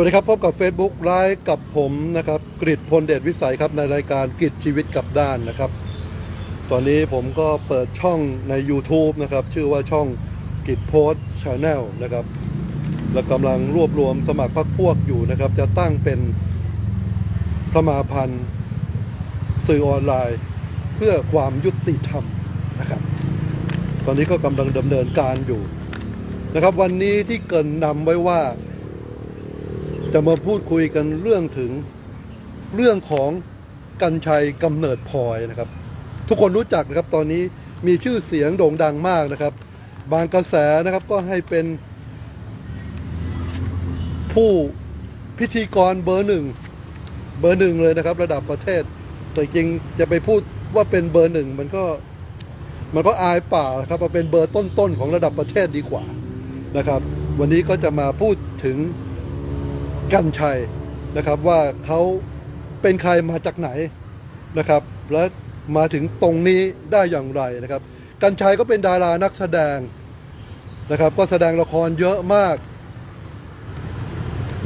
วัสดีครับพบกับ Facebook ไลฟ์กับผมนะครับกริดพลเดชวิสัยครับในรายการกริดชีวิตกับด้านนะครับ ตอนนี้ผมก็เปิดช่องใน YouTube นะครับ ชื่อว่าช่องกิจโพสชาแนลนะครับและกำลังรวบรวมสมัครพรรคพวกอยู่นะครับ จะตั้งเป็นสมาพันธ์สื่อออนไลน์ เพื่อความยุติธรรมนะครับ ตอนนี้ก็กำลังดำเนินการอยู่นะครับ วันนี้ที่เกินนำไว้ว่า จะมาพูดคุยกันเรื่องถึงเรื่องของกัญชัยกำเนิดพลอยนะครับ ทุกคนรู้จักนะครับตอนนี้มีชื่อเสียงโด่งดังมากนะครับ บางกระแสนะครับก็ให้เป็น ผู้พิธีกรเบอร์หนึ่งเบอร์หนึ่งเลยนะครับ ระดับประเทศ แต่จริงจะไปพูดว่าเป็นเบอร์หนึ่งมันก็มันก็อายป่าครับมาเป็นเบอร์ต้นๆของระดับประเทศดีกว่านะครับ วันนี้ก็จะมาพูดถึง กันชัยนะครับว่าเขาเป็นใครมาจากไหนนะครับ และมาถึงตรงนี้ได้อย่างไรนะครับ กันชัยก็เป็นดารานักแสดงนะครับ ก็แสดงละครเยอะมาก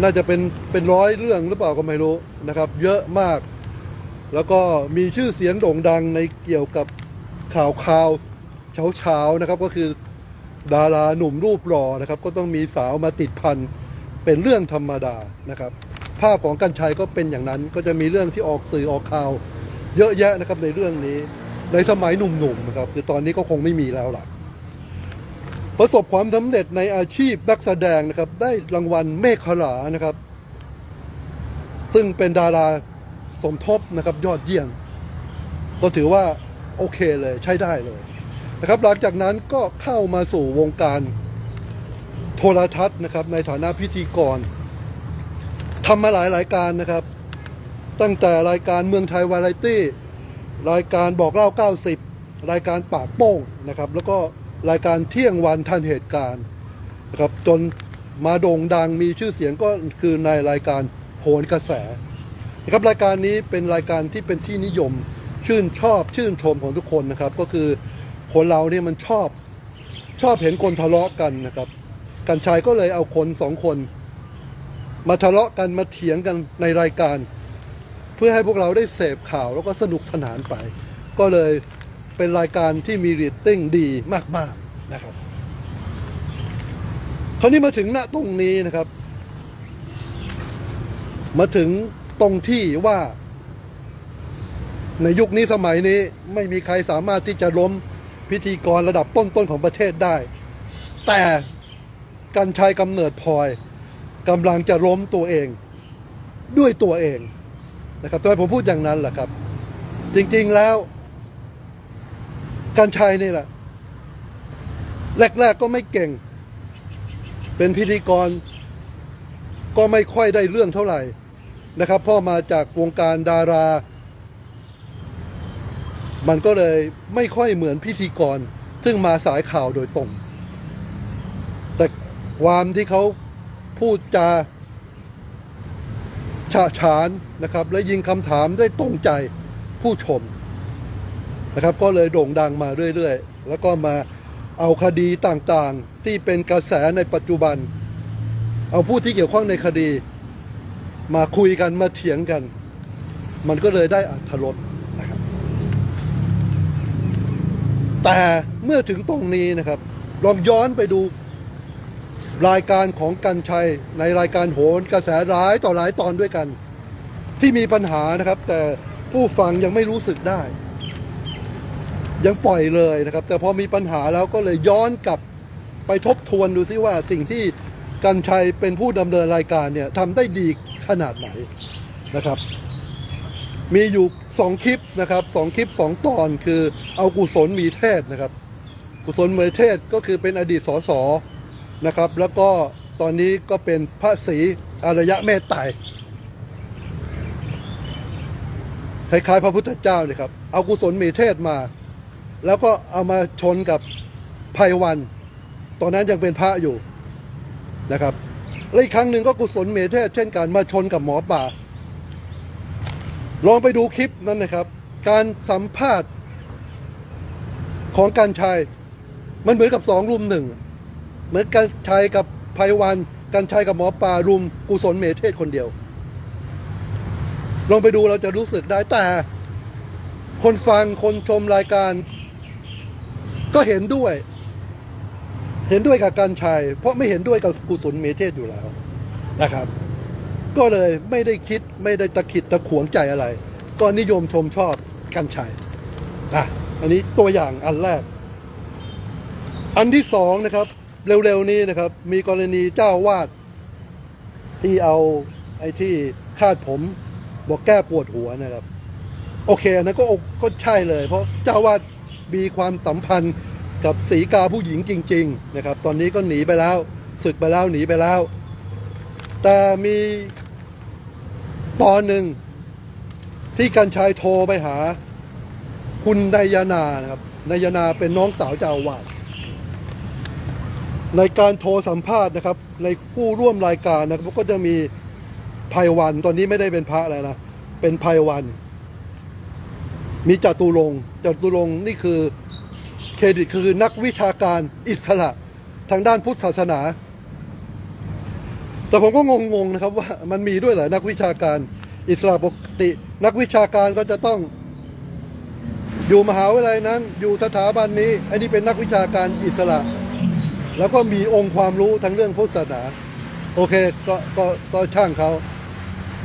น่าจะเป็นเป็นร้อยเรื่องหรือเปล่าก็ไม่รู้นะครับ เยอะมาก แล้วก็มีชื่อเสียงโด่งดังในเกี่ยวกับข่าวข่าวเช้าเช้าๆนะครับก็คือดาราหนุ่มรูปหล่อนะครับ ก็ต้องมีสาวมาติดพัน เป็นเรื่องธรรมดานะครับ ภาพของกันชัยก็เป็นอย่างนั้นก็จะมีเรื่องที่ออกสื่อออกข่าว เยอะแยะนะครับในเรื่องนี้ ในสมัยหนุ่มๆนะครับคือตอนนี้ก็คงไม่มีแล้วล่ะประสบความสำเร็จในอาชีพนักแสดงนะครับ ได้รางวัลเมฆขลานะครับ ซึ่งเป็นดาราสมทบนะครับยอดเยี่ยมก็ถือว่าโอเคเลยใช้ได้เลยนะครับ หลังจากนั้นก็เข้ามาสู่วงการ โทรทัศน์นะครับ ในฐานะพิธีกรทำมาหลายรายการนะครับ ตั้งแต่รายการเมืองไทยวาไรตี้ รายการบอกเล่า 90 รายการปากโป้งนะครับ แล้วก็รายการเที่ยงวันทันเหตุการณ์นะครับ จนมาโด่งดังมีชื่อเสียงก็คือในรายการโหนกระแสนะครับรายการนี้เป็นรายการที่เป็นที่นิยมชื่นชอบชื่นชมของทุกคนนะครับ ก็คือคนเราเนี่ยมันชอบชอบเห็นคนทะเลาะกันนะครับ กันชัยก็เลยเอาคนสองคน มาทะเลาะกันมาเถียงกันในรายการ เพื่อให้พวกเราได้เสพข่าวแล้วก็สนุกสนานไป ก็เลยเป็นรายการที่มีรีตติ้งดีมากๆนะครับคราวนี้มาถึงณตรงนี้นะครับ มาถึงตรงที่ว่า ในยุคนี้สมัยนี้ไม่มีใครสามารถที่จะล้มพิธีกรระดับต้นๆของประเทศได้ แต่ กันชัยกำเนิดพลอยกำลังจะล้มตัวเอง ด้วยตัวเองนะครับทำไมผมพูดอย่างนั้นล่ะครับ จริงๆแล้วกันชัยนี่แหละแรกๆก็ไม่เก่ง เป็นพิธีกร ก็ไม่ค่อยได้เรื่องเท่าไหร่นะครับเพ่อมาจากวงการดารา มันก็เลยไม่ค่อยเหมือนพิธีกร ซึ่งมาสายข่าวโดยตรง ความที่เขาพูดจาฉะฉานนะครับ และยิงคำถามได้ตรงใจผู้ชมนะครับ ก็เลยโด่งดังมาเรื่อยๆ แล้วก็มาเอาคดีต่างๆ ที่เป็นกระแสในปัจจุบัน เอาผู้ที่เกี่ยวข้องในคดี มาคุยกันมาเถียงกัน มันก็เลยได้อัธรสนะครับ แต่เมื่อถึงตรงนี้นะครับ ลองย้อนไปดู รายการของกันชัยในรายการโหนกระแสร้ายต่อหลายตอนด้วยกัน ที่มีปัญหานะครับ แต่ผู้ฟังยังไม่รู้สึกได้ ยังปล่อยเลยนะครับ แต่พอมีปัญหาแล้วก็เลยย้อนกลับไปทบทวนดูซิว่าสิ่งที่กันชัยเป็นผู้ดำเนินรายการเนี่ยทำได้ดีขนาดไหนนะครับ มีอยู่สองคลิปนะครับสองคลิปสองตอนคือเอากุศลมีเทศนะครับ กุศลมีเทศก็คือเป็นอดีตสส นะครับ แล้วก็ตอนนี้ก็เป็นพระศรีอารยะเมตไตรคล้ายๆพระพุทธเจ้าเนี่ยครับ เอากุศลมีเทศมา แล้วก็เอามาชนกับไพวัน ตอนนั้นยังเป็นพระอยู่นะครับและอีกครั้งหนึ่งก็กุศลเมเทศ เช่นกันมาชนกับหมอป่า ลองไปดูคลิปนั้นนะครับ การสัมภาษณ์ของการชัยมันเหมือนกับสองรุมหนึ่ง เหมือนกันชัยกับไพวันกันชัยกับหมอปลารุมกุศลเมเทศคนเดียว ลองไปดูเราจะรู้สึกได้แต่ คนฟังคนชมรายการ ก็เห็นด้วย เห็นด้วยกับกันชัย เพราะไม่เห็นด้วยกับกุศลเมเทศอยู่แล้วนะครับ ก็เลยไม่ได้คิดไม่ได้ตะขิดตะขวงใจอะไร ก็นิยมชมชอบกันชัยอะอันนี้ตัวอย่างอันแรก อันที่สองนะครับ เร็วๆนี้นะครับ มีกรณีเจ้าวาดที่เอาไอ้ที่คาดผมบอกแก้ปวดหัวนะครับ โอเคนนั้นก็ก็ใช่เลย เพราะเจ้าวาดมีความสัมพันธ์กับสีกาผู้หญิงจริง ๆ นะครับ ตอนนี้ก็หนีไปแล้วศึกไปแล้วหนีไปแล้ว แต่มีตอนหนึ่งที่กันชายโทรไปหา คุณนายนานะครับนายนาเป็นน้องสาวเจ้าวาด ในการโทรสัมภาษณ์นะครับ ในผู้ร่วมรายการนะครับก็จะมีภัยวันตอนนี้ไม่ได้เป็นพระแล้วนะเป็นภัยวัน มีจตุรงจตุรงนี่คือเครดิตคือนักวิชาการอิสระทางด้านพุทธศาสนา แต่ผมก็งงๆนะครับว่ามันมีด้วยเหรอนักวิชาการอิสระปกติ นักวิชาการก็จะต้องอยู่มหาวิทยาลัยนั้น อยู่สถาบันนี้ อันนี้เป็นนักวิชาการอิสระ แล้วก็มีองค์ความรู้ทางเรื่องพุทธศาสนา โอเคก็ก็ก็ช่างเขา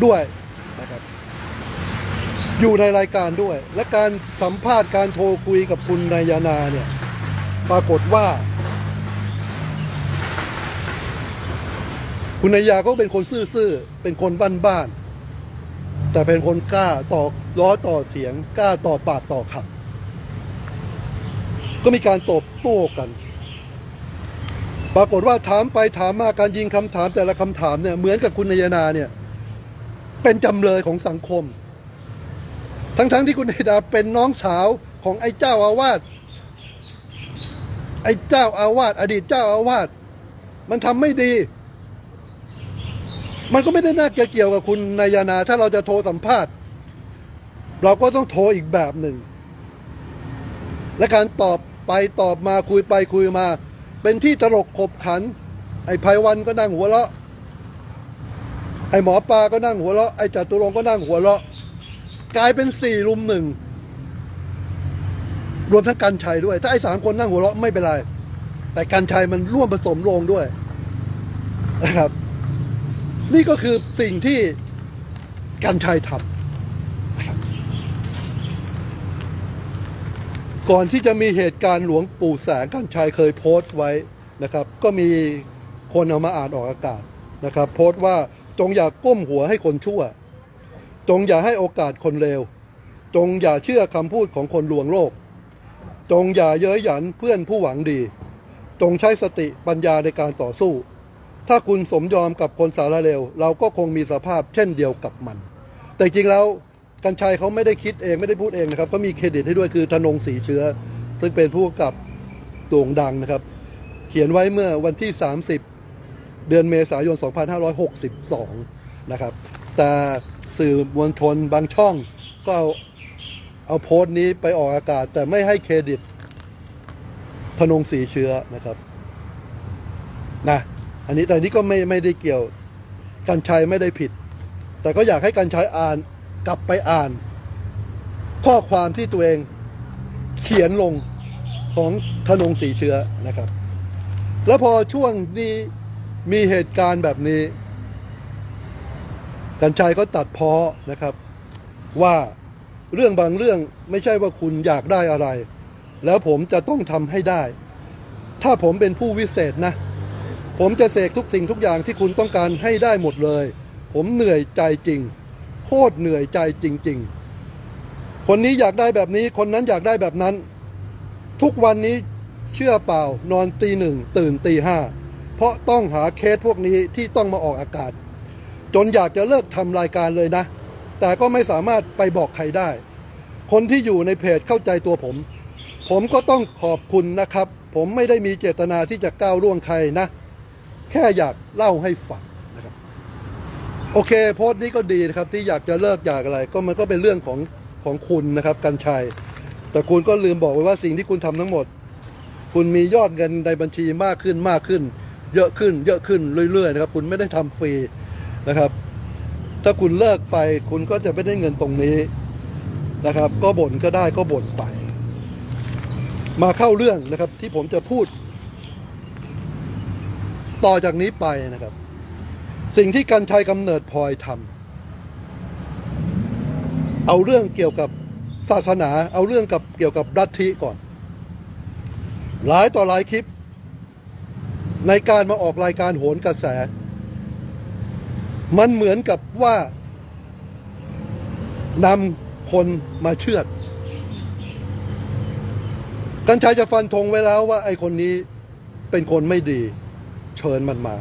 ด้วยนะครับ อยู่ในรายการด้วย และการสัมภาษณ์การโทรคุยกับคุณนายนาเนี่ย ปรากฏว่า คุณนายาก็เป็นคนซื่อๆเป็นคนบ้านๆแต่เป็นคนกล้าต่อล้อต่อเสียง กล้าต่อปากต่อคำก็มีการตบโต้กัน ปรากฏว่าถามไปถามมาการยิงคำถามแต่ละคำถามเนี่ยเหมือนกับคุณนายนาเนี่ยเป็นจำเลยของสังคม ทั้งๆที่คุณนายดาเป็นน้องสาวของไอ้เจ้าอาวาสไอ้เจ้าอาวาสอดีตเจ้าอาวาสมันทำไม่ดี มันก็ไม่ได้น่าเกี่ยวกับคุณนายนา ถ้าเราจะโทรสัมภาษณ์ เราก็ต้องโทรอีกแบบหนึ่ง และการตอบไปตอบมาคุยไปคุยมา เป็นที่ตลกขบขัน ไอ้ภัยวันก็นั่งหัวเราะ ไอ้หมอปลาก็นั่งหัวเราะ ไอ้จตุรงก็นั่งหัวเราะ กลายเป็นสี่รุมหนึ่ง รวมทั้งกันชัยด้วย ถ้าไอ้สามคนนั่งหัวเราะไม่เป็นไร แต่กันชัยมันร่วมผสมลงด้วยนะครับ นี่ก็คือสิ่งที่กันชัยทำนะครับ ก่อนที่จะมีเหตุการณ์หลวงปู่แสงกันชัยเคยโพสต์ไว้นะครับ ก็มีคนเอามาอ่านออกอากาศนะครับ โพสต์ว่าจงอย่าก้มหัวให้คนชั่ว จงอย่าให้โอกาสคนเลวจงอย่าเชื่อคำพูดของคนลวงโลก จงอย่าเย้ยหยันเพื่อนผู้หวังดี จงใช้สติปัญญาในการต่อสู้ ถ้าคุณสมยอมกับคนสารเลวเราก็คงมีสภาพเช่นเดียวกับมัน แต่จริงแล้ว กัญชัยเขาไม่ได้คิดเองไม่ได้พูดเองนะครับเขามีเครดิตให้ด้วยคือธนงศรีเชื้อ ซึ่งเป็นผู้กำกับโด่งดังนะครับ เขียนไว้เมื่อวันที่ 30 เดือนเมษายน 2562 นะครับ แต่สื่อมวลชนบางช่องก็เอาเอาโพสต์นี้ไปออกอากาศ แต่ไม่ให้เครดิตธนงศรีเชื้อนะครับนะอันนี้แต่นี้ก็ไม่ไม่ได้เกี่ยวกันชัยไม่ได้ผิด แต่ก็อยากให้กันชัยอ่าน กลับไปอ่าน ข้อความที่ตัวเองเขียนลงของธนงศรีเชื้อนะครับ แล้วพอช่วงนี้มีเหตุการณ์แบบนี้ กันชัยก็ตัดเพ้อนะครับ ว่าเรื่องบางเรื่องไม่ใช่ว่าคุณอยากได้อะไร แล้วผมจะต้องทำให้ได้ ถ้าผมเป็นผู้วิเศษนะ ผมจะเสกทุกสิ่งทุกอย่างที่คุณต้องการให้ได้หมดเลย ผมเหนื่อยใจจริง โคตรเหนื่อยใจจริง ๆ คนนี้อยากได้แบบนี้ คนนั้นอยากได้แบบนั้น ทุกวันนี้เชื่อเปล่านอนตีหนึ่งตื่นตีห้าเพราะต้องหาเคสพวกนี้ที่ต้องมาออกอากาศ จนอยากจะเลิกทำรายการเลยนะ แต่ก็ไม่สามารถไปบอกใครได้ คนที่อยู่ในเพจเข้าใจตัวผม ผมก็ต้องขอบคุณนะครับ ผมไม่ได้มีเจตนาที่จะก้าวล่วงใครนะ แค่อยากเล่าให้ฟัง โอเคโพสต์นี้ก็ดีนะครับที่อยากจะเลิกอยากอะไร ก็มันก็เป็นเรื่องของของคุณนะครับกันชัย แต่คุณก็ลืมบอกไว้ว่าสิ่งที่คุณทำทั้งหมด คุณมียอดเงินในบัญชีมากขึ้นมากขึ้น เยอะขึ้น เยอะขึ้นเรื่อยๆนะครับคุณไม่ได้ทำฟรีนะครับ ถ้าคุณเลิกไปคุณก็จะไม่ได้เงินตรงนี้นะครับ ก็บ่นก็ได้ก็บ่นไป มาเข้าเรื่องนะครับที่ผมจะพูด ต่อจากนี้ไปนะครับ สิ่งที่การชัยกำเนิดพลอยทำเอาเรื่องเกี่ยวกับศาสนา เอาเรื่องกับเกี่ยวกับรัฐทิก่อน หลายต่อหลายคลิป ในการมาออกรายการโหนกระแส มันเหมือนกับว่านำคนมาเชือด กัญชัยจะฟันธงไว้แล้วว่าไอ้คนนี้เป็นคนไม่ดี เชิญมันมา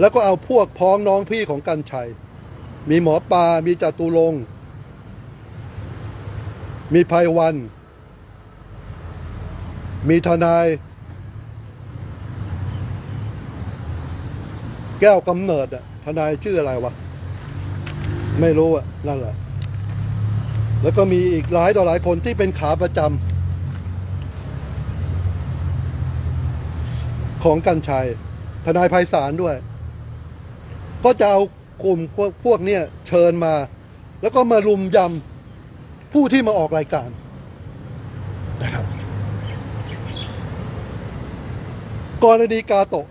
แล้วก็เอาพวกพ้องน้องพี่ของกัญชัย มีหมอปลา มีจตุรงมีภัยวัน มีทนาย แก้วกำเนิดอะทนายชื่ออะไรวะ ไม่รู้อะนั่นแหละ แล้วก็มีอีกหลายต่อหลายคนที่เป็นขาประจำของกัญชัย ทนายไพศาลด้วย ก็จะเอากลุ่มพวกพวกเนี้ยเชิญมา แล้วก็มารุมยำผู้ที่มาออกรายการนะครับกรณีกาโตะ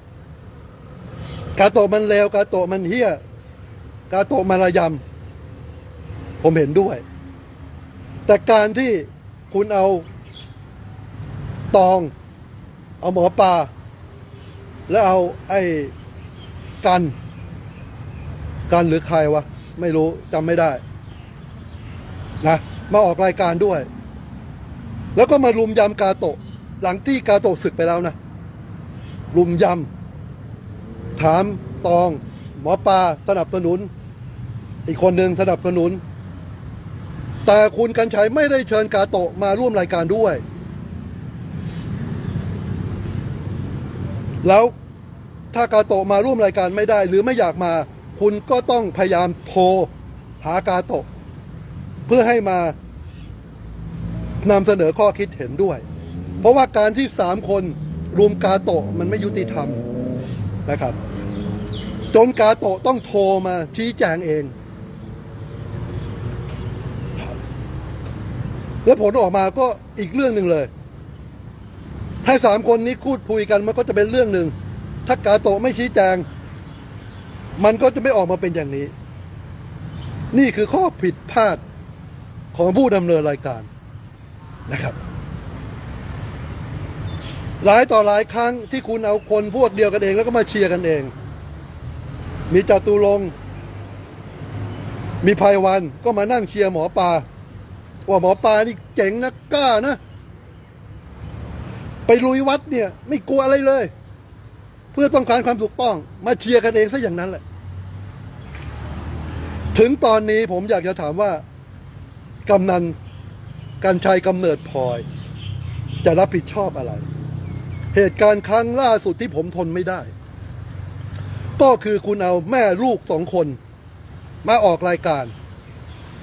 กาโตะมันเลวกาโตะมันเฮี้ยกาโตะมันระยำผมเห็นด้วย แต่การที่คุณเอาตอง เอาหมอปลาแล้วเอาไอ้กัน กันหรือใครวะ ไม่รู้จำไม่ได้ นะมาออกรายการด้วย แล้วก็มารุมยำกาโตะ หลังที่กาโตะศึกไปแล้วนะ รุมยำถามตอง หมอปลาสนับสนุน อีกคนหนึ่งสนับสนุน แต่คุณกัญชัยไม่ได้เชิญกาโตะมาร่วมรายการด้วย แล้วถ้ากาโตะมาร่วมรายการไม่ได้ หรือไม่อยากมา คุณก็ต้องพยายามโทรหากาโตะ เพื่อให้มานำเสนอข้อคิดเห็นด้วย เพราะว่าการที่สามคนรุมกาโตะมันไม่ยุติธรรมนะครับ จนกาโตะต้องโทรมาชี้แจงเอง แล้วผลออกมาก็อีกเรื่องหนึ่งเลย ถ้าสามคนนี้พูดคุยกันมันก็จะเป็นเรื่องหนึ่งถ้ากาโตะไม่ชี้แจง มันก็จะไม่ออกมาเป็นอย่างนี้ นี่คือข้อผิดพลาดของผู้ดำเนินรายการนะครับ หลายต่อหลายครั้งที่คุณเอาคนพวกเดียวกันเอง แล้วก็มาเชียร์กันเอง มีจตุรงมีภัยวันก็มานั่งเชียร์หมอปลาว่าหมอปลานี่เจ๋งนะกล้านะ ไปลุยวัดเนี่ย ไม่กลัวอะไรเลย เพื่อต้องการความถูกต้อง มาเชียร์กันเองซะอย่างนั้นแหละ ถึงตอนนี้ผมอยากจะถามว่า กำนันการชัยกำเนิดพลอย จะรับผิดชอบอะไร เหตุการณ์ครั้งล่าสุดที่ผมทนไม่ได้ ก็คือคุณเอาแม่ลูกสองคน มาออกรายการ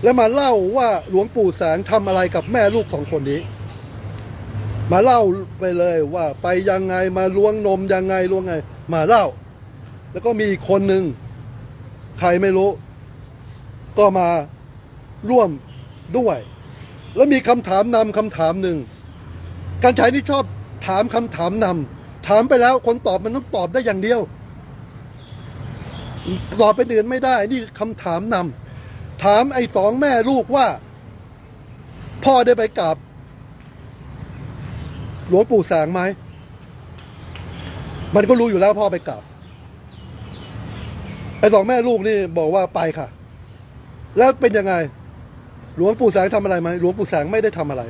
แล้วมาเล่าว่าหลวงปู่แสงทำอะไรกับแม่ลูกสองคนนี้ มาเล่าไปเลยว่าไปยังไงมาล้วงนมยังไงล้วงไง มาเล่า แล้วก็มีคนหนึ่งใครไม่รู้ ก็มาร่วมด้วย แล้วมีคำถามนำคำถามหนึ่งการใช้นี่ชอบถามคำถามนำถามไปแล้วคนตอบมันต้องตอบได้อย่างเดียว ตอบไปเดือนไม่ได้ นี่คำถามนำถามไอ้สองแม่ลูกว่า พ่อได้ไปกราบ หลวงปู่แสงไหม มันก็รู้อยู่แล้วพ่อไปกราบไอ้สองแม่ลูกนี่บอกว่าไปค่ะ แล้วเป็นยังไง หลวงปู่แสงทำอะไรไหมหลวงปู่แสงไม่ได้ทำอะไร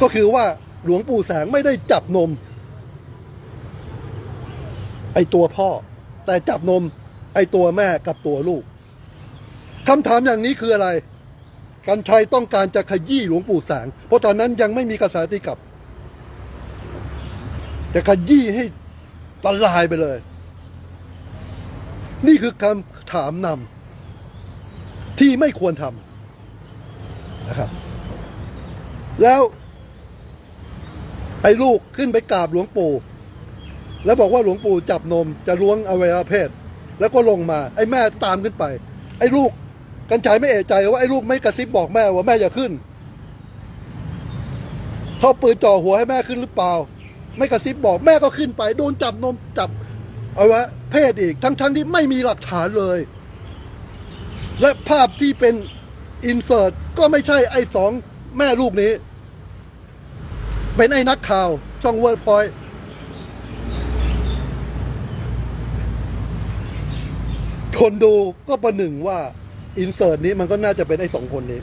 ก็คือว่าหลวงปู่แสงไม่ได้จับนม ไอตัวพ่อ แต่จับนม ไอตัวแม่กับตัวลูกคำถามอย่างนี้คืออะไร กันชัยต้องการจะขยี้หลวงปู่แสง เพราะตอนนั้นยังไม่มีกระแสตีกลับ จะขยี้ให้ตลายไปเลย นี่คือคำถามนำที่ไม่ควรทำนะครับ แล้ว ไอ้ลูกขึ้นไปกราบหลวงปู่ แล้วบอกว่าหลวงปู่จับนมจะล้วงอวัยวะเพศ แล้วก็ลงมา ไอ้แม่ตามขึ้นไป ไอ้ลูกกันชัยไม่เอะใจว่าไอ้ลูกไม่กระซิบบอกแม่ว่าแม่อย่าขึ้น เขาปืนจ่อหัวให้แม่ขึ้นหรือเปล่า ไม่กระซิบบอกแม่ก็ขึ้นไป โดนจับนมจับเอาวะเพศอีก ทั้งทั้งที่ไม่มีหลักฐานเลย และภาพที่เป็นอินเสิร์ตก็ไม่ใช่ไอ้สองแม่ลูกนี้ เป็นไอ้นักข่าวช่องเวิร์ดพอยคนดูก็ประหนึ่งว่าอินเสิร์ตนี้มันก็น่าจะเป็นไอ้สองคนนี้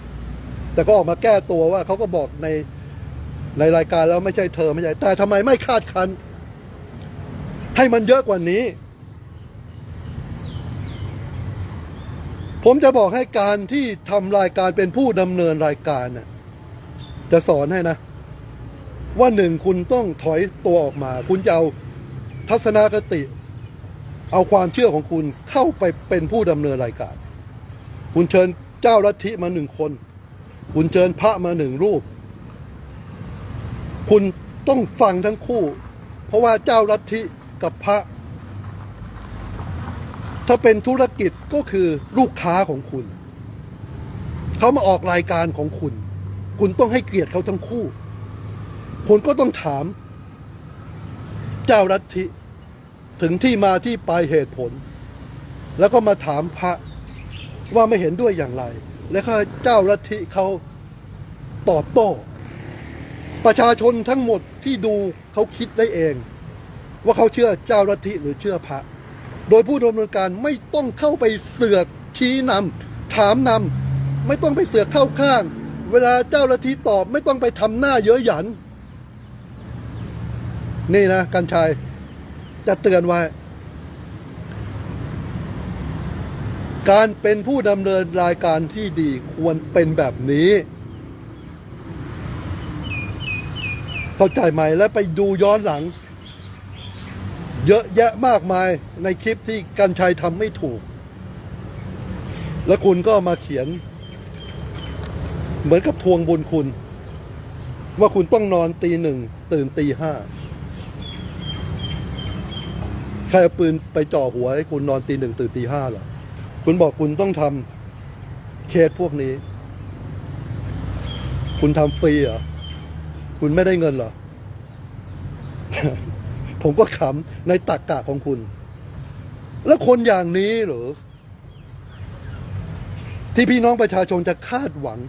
แต่ก็ออกมาแก้ตัวว่าเขาก็บอกใน ในรายการแล้วไม่ใช่เธอไม่ใช่แต่ทำไมไม่คาดคัน ให้มันเยอะกว่านี้ ผมจะบอกให้การที่ทำรายการเป็นผู้ดำเนินรายการน่ะจะสอนให้นะ ว่าหนึ่งคุณต้องถอยตัวออกมา คุณจะเอาทัศนคติ เอาความเชื่อของคุณเข้าไปเป็นผู้ดำเนินรายการ คุณเชิญเจ้าลัทธิมาหนึ่งคน คุณเชิญพระมาหนึ่งรูป คุณต้องฟังทั้งคู่ เพราะว่าเจ้าลัทธิกับพระ ถ้าเป็นธุรกิจก็คือลูกค้าของคุณ เขามาออกรายการของคุณ คุณต้องให้เกียรติเขาทั้งคู่ คุณก็ต้องถาม เจ้าลัทธิถึงที่มาที่ไปเหตุผล แล้วก็มาถามพระว่าไม่เห็นด้วยอย่างไร แล้วก็เจ้าลัทธิเขาตอบโต้ ประชาชนทั้งหมดที่ดูเขาคิดได้เอง ว่าเขาเชื่อเจ้าลัทธิหรือเชื่อพระ โดยผู้ดำเนินการไม่ต้องเข้าไปเสือกชี้นำถามนำไม่ต้องไปเสือกเข้าข้าง เวลาเจ้าลัทธิตอบไม่ต้องไปทำหน้าเยอะหยัน นี่นะกัญชัยจะเตือนไว้ การเป็นผู้ดำเนินรายการที่ดีควรเป็นแบบนี้ เข้าใจไหมและไปดูย้อนหลัง เยอะแยะมากมายในคลิปที่กัญชัยทำไม่ถูก แล้วคุณก็มาเขียน เหมือนกับทวงบุญคุณ ว่าคุณต้องนอนตีหนึ่งตื่นตีห้าใครเอาปืนไปจ่อหัวให้คุณนอนตีหนึ่งตื่นตีห้าเหรอ คุณบอกคุณต้องทำเคสพวกนี้ คุณทำฟรีเหรอ คุณไม่ได้เงินเหรอ ผมก็ขำในตักกะของคุณ แล้วคนอย่างนี้เหรอ ที่พี่น้องประชาชนจะคาดหวัง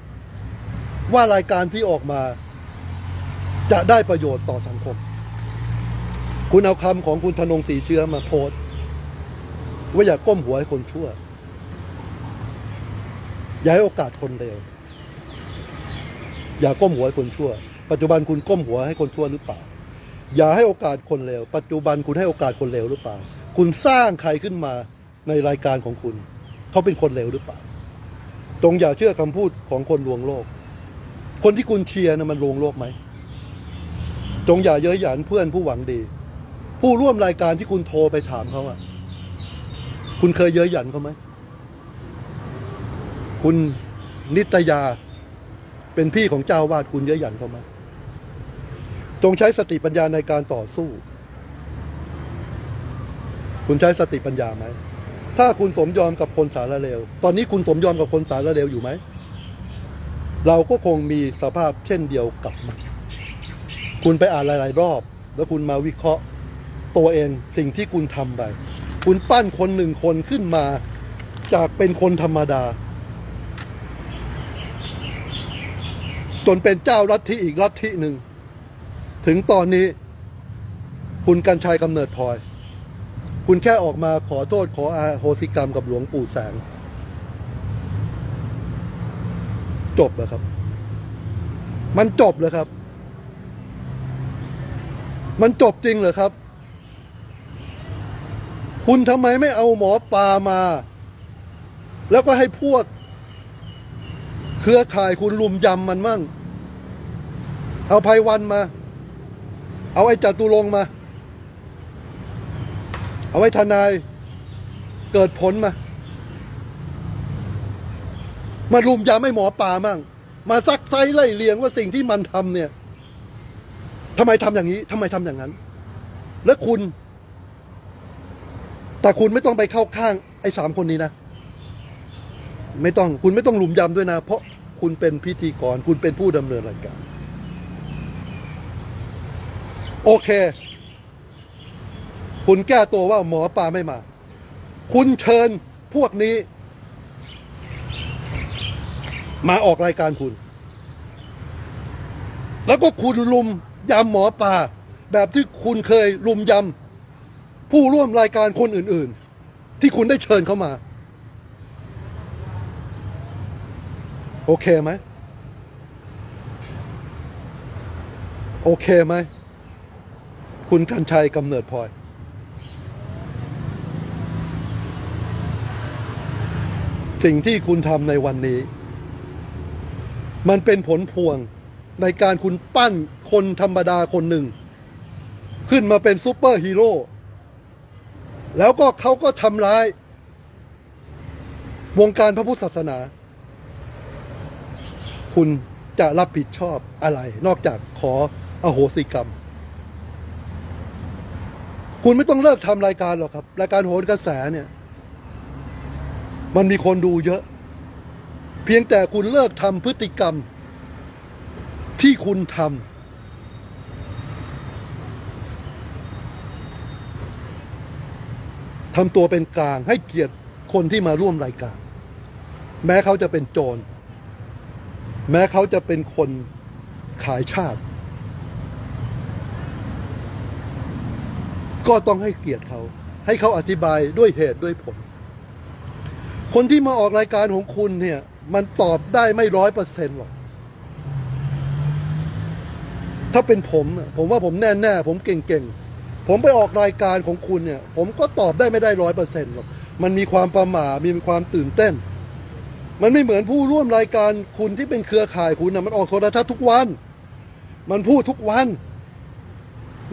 ว่ารายการที่ออกมา จะได้ประโยชน์ต่อสังคม คุณเอาคำของคุณธนงศรีเชื้อมาโพสว่าอย่าก้มหัวให้คนชั่ว อย่าให้โอกาสคนเลวอย่าก้มหัวให้คนชั่ว ปัจจุบันคุณก้มหัวให้คนชั่วหรือเปล่า อย่าให้โอกาสคนเลวปัจจุบันคุณให้โอกาสคนเลวหรือเปล่า คุณสร้างใครขึ้นมาในรายการของคุณ เขาเป็นคนเลวหรือเปล่าจงอย่าเชื่อคำพูดของคนลวงโลก คนที่คุณเชียร์นะมันลวงโลกไหมจงอย่าเย้ยหยันเพื่อนผู้หวังดี ผู้ร่วมรายการที่คุณโทรไปถามเขาอะคุณเคยเย้ยหยันเขาไหมคุณนิตยาเป็นพี่ของเจ้าวาดคุณเย้ยหยันเขาไหม จงใช้สติปัญญาในการต่อสู้ คุณใช้สติปัญญาไหม ถ้าคุณสมยอมกับคนสารเลว ตอนนี้คุณสมยอมกับคนสารเลวอยู่ไหม เราก็คงมีสภาพเช่นเดียวกับมัน คุณไปอ่านหลาย ๆ รอบ แล้วคุณมาวิเคราะห์ตัวเองสิ่งที่คุณทำไป คุณปั้นคนหนึ่งคนขึ้นมา จากเป็นคนธรรมดา จนเป็นเจ้าลัทธิอีกลัทธิหนึ่ง ถึงตอนนี้ คุณกัญชัยกำเนิดพลอย คุณแค่ออกมาขอโทษขออาโหสิกรรมกับหลวงปู่แสง จบแล้วครับ มันจบเลยครับ มันจบจริงเหรอครับ คุณทำไมไม่เอาหมอปลามา แล้วก็ให้พวก เครือข่ายคุณลุมยำมันมั่ง เอาภัยวันมา เอาไอ้จตุรงมา เอาไว้ทนาย เกิดผลมา มารุมยำให้หมอปลามั่ง มาซักไซไล่เลียงว่าสิ่งที่มันทำเนี่ยทำไมทำอย่างนี้ทำไมทำอย่างนั้น และคุณ แต่คุณไม่ต้องไปเข้าข้างไอ้สามคนนี้นะ ไม่ต้อง คุณไม่ต้องหลุมยำด้วยนะ เพราะคุณเป็นพิธีกร คุณเป็นผู้ดำเนินรายการ โอเค คุณแก้ตัวว่าหมอปลาไม่มา คุณเชิญพวกนี้ มาออกรายการคุณ แล้วก็คุณลุมยำหมอปลาแบบที่คุณเคยลุมยำผู้ร่วมรายการคนอื่น ๆ ที่คุณได้เชิญเข้ามา โอเคไหม โอเคไหม คุณกัญชัยกำเนิดพลอย สิ่งที่คุณทำในวันนี้ มันเป็นผลพวงในการคุณปั้นคนธรรมดาคนหนึ่ง ขึ้นมาเป็นซูเปอร์ฮีโร่แล้วก็เขาก็ทำร้าย วงการพระพุทธศาสนา คุณจะรับผิดชอบอะไร นอกจากขออโหสิกรรม คุณไม่ต้องเลิกทำรายการหรอกครับ รายการโหนกระแสเนี่ย มันมีคนดูเยอะ เพียงแต่คุณเลิกทำพฤติกรรม ที่คุณทำทำตัวเป็นกลางให้เกียรติคนที่มาร่วมรายการ แม้เขาจะเป็นโจร แม้เขาจะเป็นคนขายชาติ ก็ต้องให้เกียรติเขา ให้เขาอธิบายด้วยเหตุด้วยผล คนที่มาออกรายการของคุณเนี่ย มันตอบได้ไม่ร้อยเปอร์เซ็นต์หรอก ถ้าเป็นผมผมว่าผมแน่แน่ผมเก่งๆ ผมไปออกรายการของคุณเนี่ย ผมก็ตอบได้ไม่ได้ร้อยเปอร์เซ็นต์หรอก มันมีความประหม่ามีความตื่นเต้น มันไม่เหมือนผู้ร่วมรายการคุณที่เป็นเครือข่ายคุณนะมันออกโทรทัศน์ทุกวัน มันพูดทุกวัน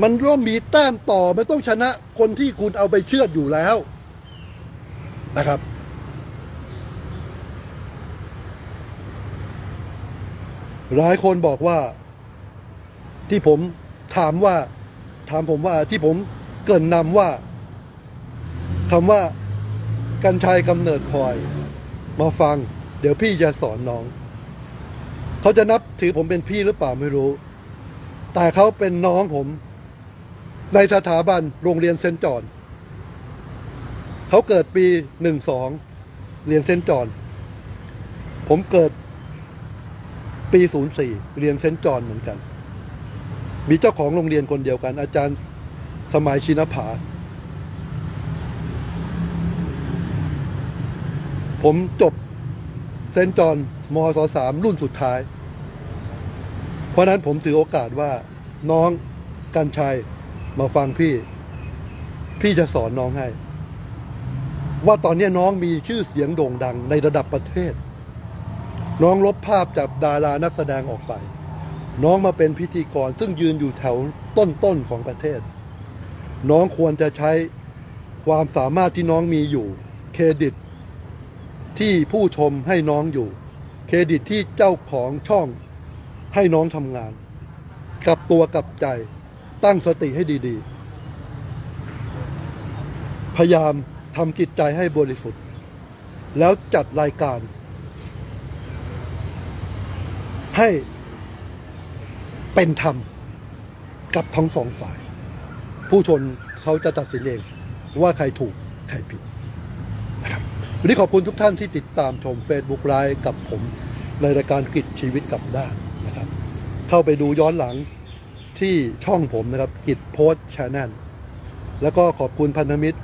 มันร่วมมีแต้มต่อมันต้องชนะคนที่คุณเอาไปเชื่อดอยู่แล้วนะครับ หลายคนบอกว่า ที่ผมถามว่า ถามผมว่าที่ผมเกินนำว่าคำว่ากัญชัยกำเนิดพลอย มาฟัง เดี๋ยวพี่จะสอนน้อง เขาจะนับถือผมเป็นพี่หรือเปล่าไม่รู้ แต่เขาเป็นน้องผม ในสถาบันโรงเรียนเซนจอนเขาเกิดปีหนึ่งสองเรียนเซนจอนผมเกิดปีศูนย์สี่เรียนเซนจอนเหมือนกัน มีเจ้าของโรงเรียนคนเดียวกัน อาจารย์สมัยชินภา ผมจบเซนจอนมศสามรุ่นสุดท้าย เพราะฉะนั้นผมถือโอกาสว่าน้องกัญชัย มาฟังพี่ พี่จะสอนน้องให้ ว่าตอนนี้น้องมีชื่อเสียงโด่งดังในระดับประเทศ น้องลบภาพจากดารานักแสดงออกไป น้องมาเป็นพิธีกรซึ่งยืนอยู่แถวต้นๆของประเทศ น้องควรจะใช้ความสามารถที่น้องมีอยู่ เครดิต ที่ผู้ชมให้น้องอยู่ เครดิตที่เจ้าของช่องให้น้องทำงาน กับตัวกับใจ ตั้งสติให้ดีๆ พยายามทำจิตใจให้บริสุทธิ์ แล้วจัดรายการ ให้เป็นธรรมกับทั้งสองฝ่าย ผู้ชนเขาจะตัดสินเองว่าใครถูก ใครผิดนะครับวันนี้ขอบคุณทุกท่านที่ติดตามชม Facebook ไลฟ์กับผมในรายการกิจชีวิตกับด้านนะครับ เข้าไปดูย้อนหลัง ที่ช่องผมนะครับ กิจโพสชาแนลแล้วก็ขอบคุณพันธมิตร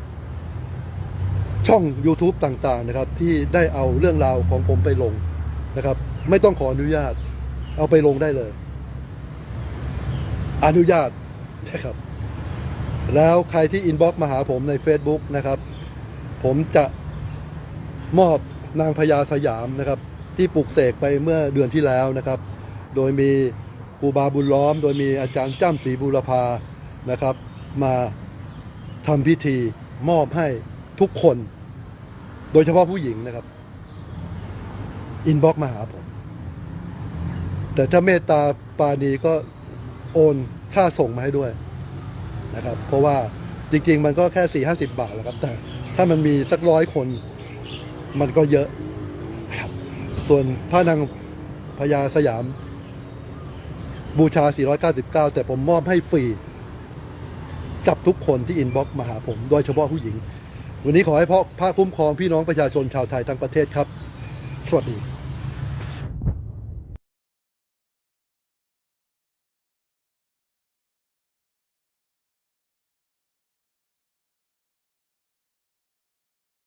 ช่อง YouTube ต่างๆนะครับ ที่ได้เอาเรื่องราวของผมไปลงนะครับ ไม่ต้องขออนุญาต เอาไปลงได้เลย อนุญาตนะครับ แล้วใครที่อินบ็อกมาหาผมใน Facebook นะครับ ผมจะมอบนางพญาสยามนะครับ ที่ปลูกเสกไปเมื่อเดือนที่แล้วนะครับ โดยมี ครูบาบุญล้อม โดยมีอาจารย์จ้ำศรีบุรพานะครับ มาทำพิธีมอบให้ทุกคน โดยเฉพาะผู้หญิงนะครับอินบ็อกมาหาผม แต่ถ้าเมตตาปาณีก็โอนค่าส่งมาให้ด้วยนะครับ เพราะว่าจริง ๆ มันก็แค่สี่ห้าสิบบาทแหล้วครับแต่ถ้ามันมีสักร้อยคน มันก็เยอะครับ ส่วนพระนางพญาสยาม บูชา 499 แต่ผมมอบให้ฟรี กับทุกคนที่อินบ็อกซ์มาหาผม โดยเฉพาะผู้หญิง วันนี้ขอให้พ่อพระคุ้มครองพี่น้องประชาชนชาวไทยทั้งประเทศครับ สวัสดี